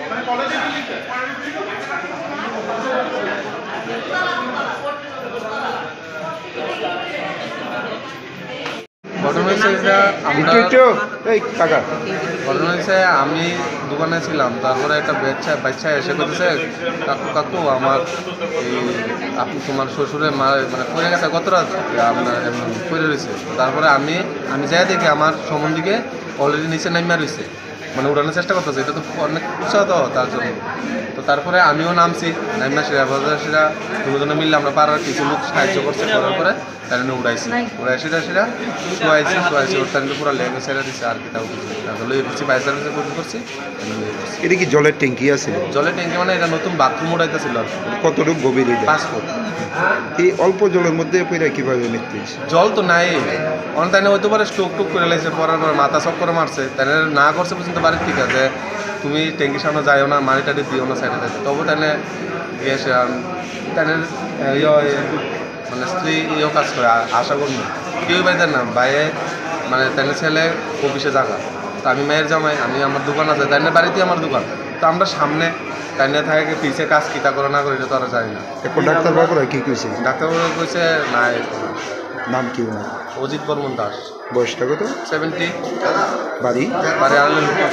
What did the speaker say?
মানে কলেজে ঘটনা হচ্ছে যে আমরা একটু একটু এই কাকা। ঘটনা হচ্ছে আমি দোকানে ছিলাম তারপরে একটা বাচ্চা বাচ্চা এসে করেছে কাকু কাকু আমার এই আপনি তোমার শ্বশুরে মা মানে পড়ে গেছে কত রাত আপনার পড়ে রয়েছে? তারপরে আমি আমি যাই দেখি আমার সম্বন্ধীকে অলরেডি নিচে নামিয়া রয়েছে। মানে উড়ানোর চেষ্টা করতেছে এটা তো অনেক উৎসাহ তো তার জন্য। তো তারপরে আমিও নামছি নামিয়া সেরা বাজার সেরা দুজনে মিললে আমরা পাড়ার কিছু লোক সাহায্য করছে করার পরে তার জন্য উড়াইছি। উড়াই সেটা সেটা শুয়াইছি শুয়াইছি ওর তার পুরো লেগে সেরা দিচ্ছে আর কি তাও কিছু তাহলে লইয়ে করছি বাইশ হাজার করে করছি। এটা কি জলের ট্যাঙ্কি আছে? জলের ট্যাঙ্কি মানে এটা নতুন বাথরুম উড়াইতেছিল আর। কতটুকু গভীর এটা? পাঁচ ফুট। এই অল্প জলের মধ্যে পড়ে কীভাবে মৃত্যু জল তো নাই। অন তাই হয়তো পারে স্টোক টুক করে লাগছে পরার পরে মাথা সব করে মারছে তাই না করছে পর্যন্ত বাড়ির ঠিক আছে। তুমি ট্যাঙ্কির সামনে যাইও না মারি টাড়ি দিও না সাইডে সাইডে তবু তাই গিয়ে সে তাই মানে স্ত্রী ইয়েও কাজ করে আশা করি কেউ বাইদের না বাইরে মানে তাই ছেলে অফিসে জাগা। তো আমি মায়ের জামাই আমি আমার দোকান আছে তাই বাড়িতে আমার দোকান। তো আমরা সামনে তাই থাকে পিছিয়ে কাজ কিতা করে না করে তো আর জানি না। এখন ডাক্তার বাবুরা কি কইছে? ডাক্তারবাবু কইছে নাই। নাম কি? অজিত বর্মন দাস। বয়সটা কত? সেভেন্টি বাড়ি? বারে আনলে লোকের